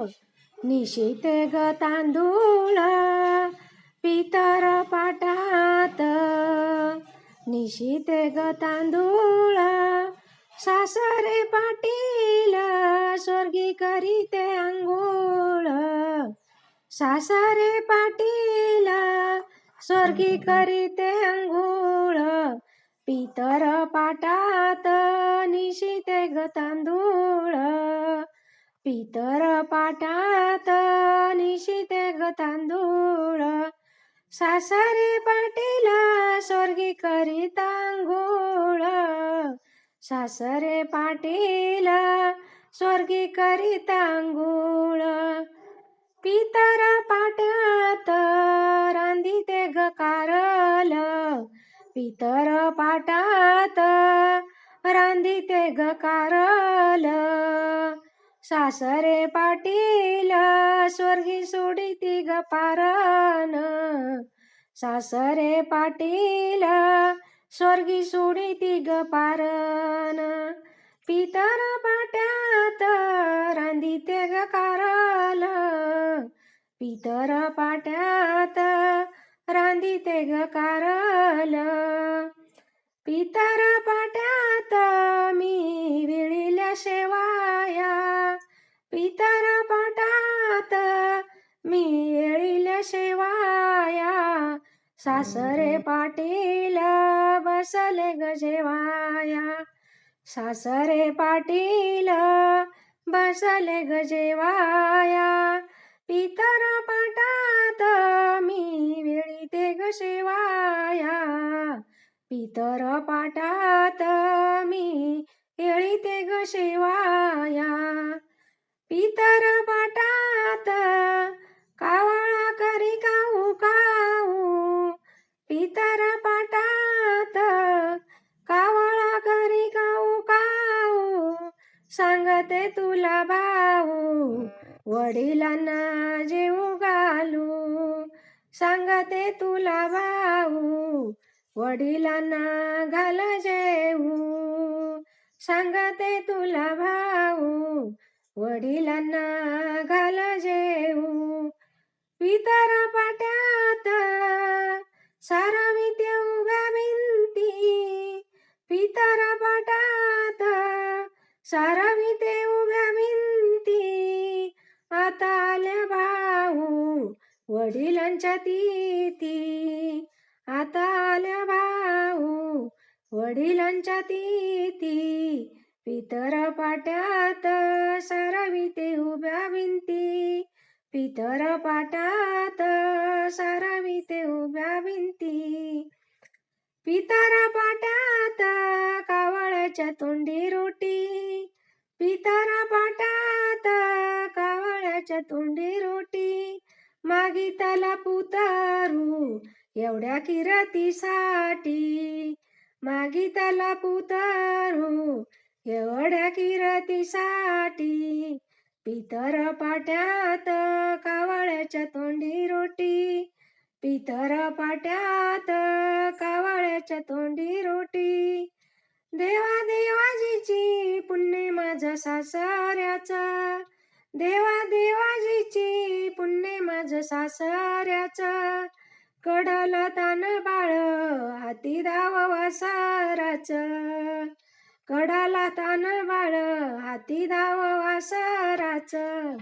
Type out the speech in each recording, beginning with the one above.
निशिते ग तांदूळ पितर पाटात निशिते ग तांदूळ सासरे पाटील स्वर्गी करीते अंघोळ सासरे पाटील स्वर्गी करीते अंघोळ पितर पाटात निशिते ग तांदूळ पितर पाटात निशिते ग तांदूळ. सासरे पाटीला स्वर्गी करीता अंघोळ सासरे पाटीला स्वर्गी करीता अंघोळ पितर पाटात रांधिते ग कारल. पितर पाटात रांधिते ग कारल. सासरे पाटील स्वर्गी सोडिती ग पारन सासरे पाटील स्वर्गी सोडिती ग पारन पितर पाट्यात रांधिते ग कारल पितर पाट्यात रांधिते ग सासरे पाटील बसले गजेवाया सासरे पाटील बसले गजेवाया पितर पाटात मी वेळीते ग शेवाया. पितर पाटात मी येळीते ग शेवाया. पितर पाटात कावळा करी काऊ काऊ पितर पाटात कावळा करी काऊ काऊ तुला भाऊ वडिलांना जेऊ घालू. सांगते तुला भाऊ वडिलांना घाल जेऊ सांगते तुला भाऊ वडिलांना घाल जेऊ पितारा पाट्यात साराविते उभ्या भिंती. पितर पाटात साराविते उभ्या भिंती आता आल्या भाऊ वडिलांच्या तिथी. आता आल्या भाऊ वडिलांच्या तिथी. पितर पाट्यात सारविते उभ्या भिंती पितर पाटात साराविते उभ्या भिंती पितर पाटात कावळ्याच्या तोंडी रोटी. पितर पाटात कावळ्याच्या तोंडी रोटी. मागितला पुतारू एवढ्या किरतीसाठी. त्याला पुतारू एवढ्या किरतीसाठी. पितर पाट्यात कावळ्याच्या तोंडी रोटी. पितर पाट्यात कावळ्याच्या तोंडी रोटी. देवा देवाजीची पुण्य माझा सासऱ्याचा. देवा देवाजीची पुण्य माझ सासऱ्याचा. कडल तान बाळ हाती दाव साराच कडाला तान बाळ हाती दाव साराचं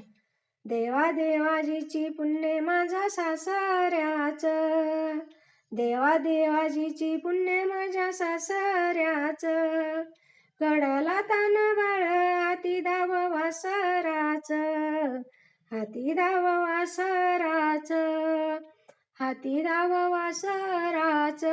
देवा देवाजीची पुण्य माझ्या सासऱ्याच. देवा देवाजीची पुण्य माझ्या सासऱ्याच. कडाला तान बाळ हाती दाव वासराच. हाती दाव वासराच. हाती दाव वासराच.